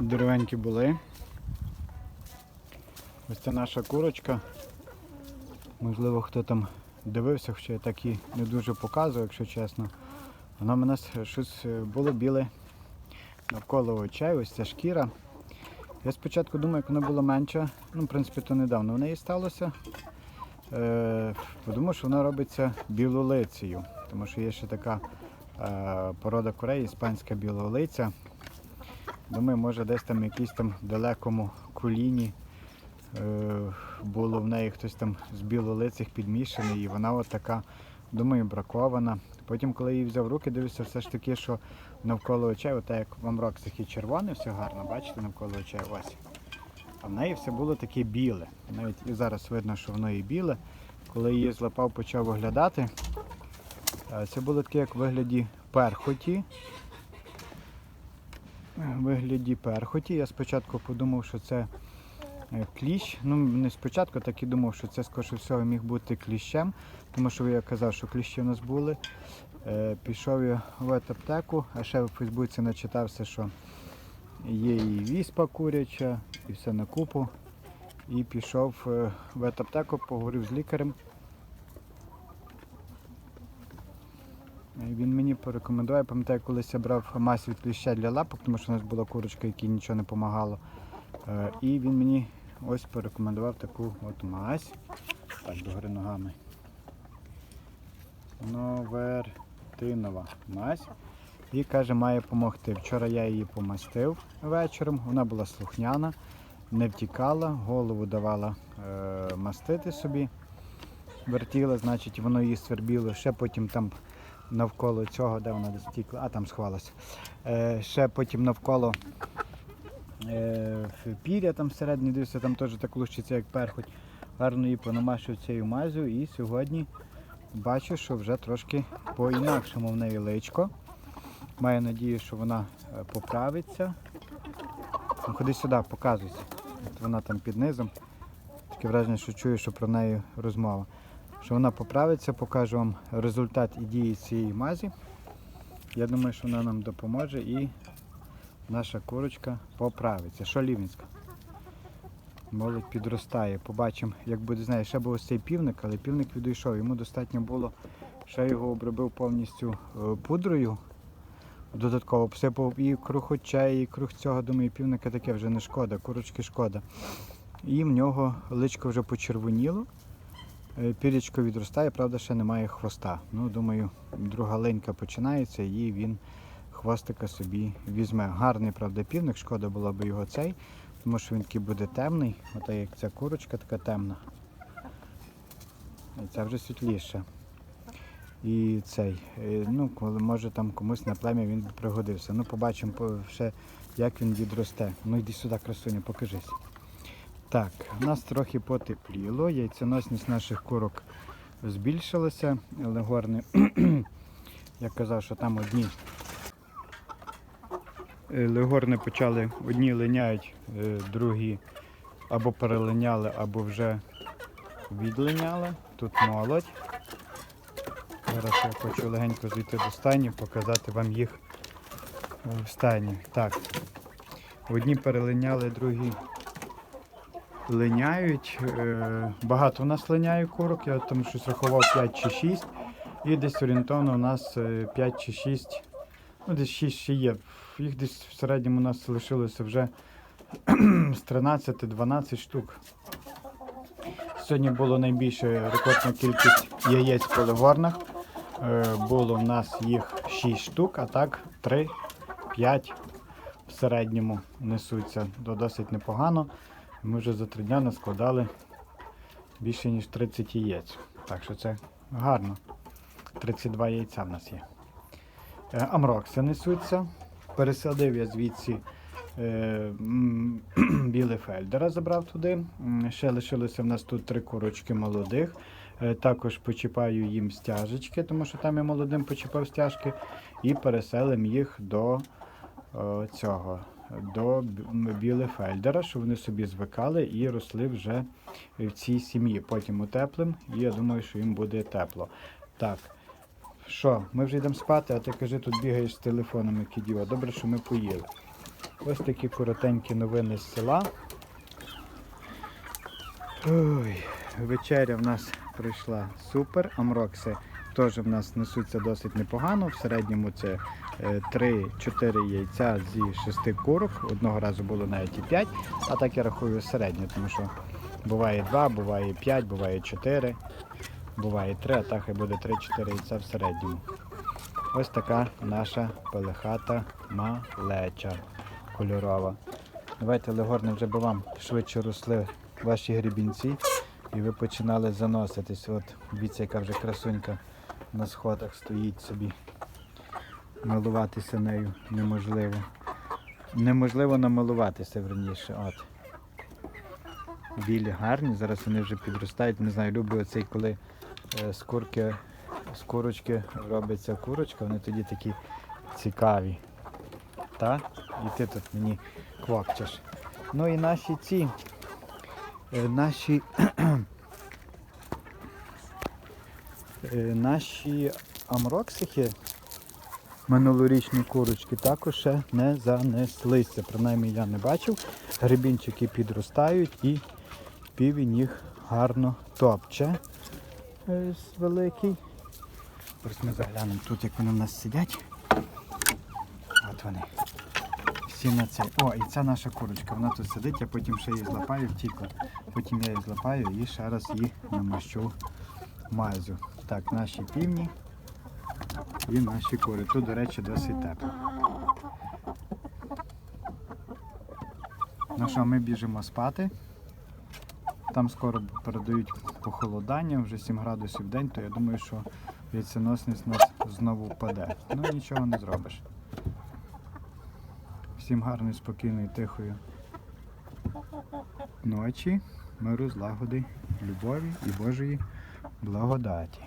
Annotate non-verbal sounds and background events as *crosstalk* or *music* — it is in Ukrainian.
Деревенькі були. Ось це наша курочка. Можливо, хто там дивився, хоча я так і не дуже показував, якщо чесно. Вона в мене щось е, було біле навколо очей, ось ця шкіра. Я спочатку думав, як вона була менша. Ну, в принципі, то недавно в неї сталося. Е, подумав, що вона робиться білолицею, тому що є ще така е, порода курей, іспанська білолиця. Думаю, може десь там в якійсь там далекому коліні е, було в неї хтось там з білолицих підмішаний, і вона от думаю, бракована. Потім, коли її взяв руки, дивився все ж таки, що навколо очей, от так як в амроксах і червоне, все гарно, бачите, навколо очей ось. А в неї все було таке біле. Навіть і зараз видно, що воно і біле. Коли її злапав, почав оглядати. е, Це було таке, як в вигляді перхоті. Вигляді перхоті. Я спочатку подумав, що це е, кліщ. Ну, не спочатку, так і думав, що це скоріше всього міг бути кліщем, тому що я казав, що кліщі у нас були. Е, Пішов я в ветаптеку, а ще в Фейсбуці начитався, що є і віспа куряча, і все на купу. І пішов е, в ветаптеку, поговорив з лікарем. Він мені порекомендує, пам'ятаю, колись я брав мазь від кліща для лапок, тому що у нас була курочка, якій нічого не допомагало. Е, І він мені ось порекомендував таку от мазь. Так, догори ногами. Новертинова мазь. І каже, має допомогти. Вчора я її помастив вечором, вона була слухняна, не втікала, голову давала е, мастити собі. Вертіла, значить, воно її свербіло. Ще потім там навколо цього, де вона десь втікла, а там сховалася. Е, ще потім навколо е, піря там всередині, дивився, там теж так лущиться, як перхоть. Гарно її понамашив цією мазю і сьогодні бачу, що вже трошки по-інакшому в неї личко. Маю надію, що вона е, поправиться. Ну, Ходи сюди, показуйся. От вона там під низом. Таке враження, що чую, що про неї розмова. Що вона поправиться, покажу вам результат і дії цієї мазі. Я думаю, що вона нам допоможе і наша курочка поправиться. Що Лівінська? Молодь підростає. Побачимо, як буде з нею. Ще був ось цей півник, але півник відійшов. Йому достатньо було, ще його обробив повністю е, пудрою. Додатково обсипав і круг очей, і круг цього, думаю, півника таке вже не шкода, курочки шкода. І в нього личко вже почервоніло. Е, Пірічко відростає, правда, ще немає хвоста. Ну, думаю, друга линька починається і він хвостика собі візьме. Гарний, правда, півник, шкода було б його цей, тому що він такий буде темний, ота як ця курочка така темна. Це вже світліше. І цей, е, ну, коли може там комусь на плем'я він пригодився. Ну, побачимо ще, як він відросте. Ну йди сюди, красуня, покажись. Так, у нас трохи потепліло, яйценосність наших курок збільшилася, але горни, *clears throat* я казав, що там одні е, легорни почали, одні линяють, е, другі або перелиняли, або вже відлиняли. Тут молодь. Зараз я хочу легенько зайти до стайні, показати вам їх е, в стайні. Так. Одні перелиняли, другі линяють. Е, Багато у нас линяє курок, я там щось рахував 5 чи 6. І десь орієнтовно у нас е, 5 чи 6. Ну, десь 6 ще є. Їх десь в середньому у нас лишилося вже з 13-12 штук. Сьогодні було найбільше рекордна кількість яєць по легорнах. Е, Було в нас їх 6 штук, а так 3-5 в середньому несуться. Досить непогано. Ми вже за три дня наскладали більше ніж 30 яєць. Так що це гарно. 32 яйця в нас є. Е, Амрокси несуться. Пересадив я звідси е, *clears throat* біле фельдера, забрав туди. Ще лишилося в нас тут три курочки молодих. Е, Також почіпаю їм стяжечки, тому що там я молодим почіпав стяжки. І переселим їх до е, цього, до білефельдера, щоб вони собі звикали і росли вже в цій сім'ї. Потім утеплим, і я думаю, що їм буде тепло. Так. Що, ми вже йдемо спати, а ти кажи, тут бігаєш з телефоном, як ідіот. Добре, що ми поїли. Ось такі коротенькі новини з села. Ой, вечеря в нас пройшла супер. Амрокси теж в нас несуться досить непогано. В середньому це е, 3-4 яйця зі 6 курок. Одного разу було навіть і 5, а так я рахую середньо, тому що буває 2, буває 5, буває 4, буває 3, а так і буде 3-4 яйця в середньому. Ось така наша пелехата малеча кольорова. Давайте легорне вже би вам швидше росли ваші грібінці і ви починали заноситись. От дивіться, яка вже красунька на сходах стоїть собі. Милуватися нею неможливо. Неможливо намилуватися верніше. От. Білі гарні, зараз вони вже підростають. Не знаю, люблю оцей, коли е, з курки, з курочки робиться курочка, вони тоді такі цікаві. Та? І ти тут мені квакчеш. Ну і наші ці, е, наші, наші амроксихи, минулорічні курочки, також ще не занеслися. Принаймні я не бачив. Грибінчики підростають і півень їх гарно топче. е, з Великий. Ось ми заглянемо тут, як вони в нас сидять. От вони. Всі на цей. О, і ця наша курочка, вона тут сидить, я потім ще її злапаю, втікла. Потім я її злапаю і ще раз її намащу мазю. Так, наші півні і наші кури. Тут, до речі, досить тепло. Ну що, ми біжимо спати. Там скоро передають похолодання, вже 7 градусів в день, то я думаю, що яйценосність нас знову впаде. Ну нічого не зробиш. Всім гарної, спокійної, тихої ночі, миру, злагоди, любові і Божої благодаті.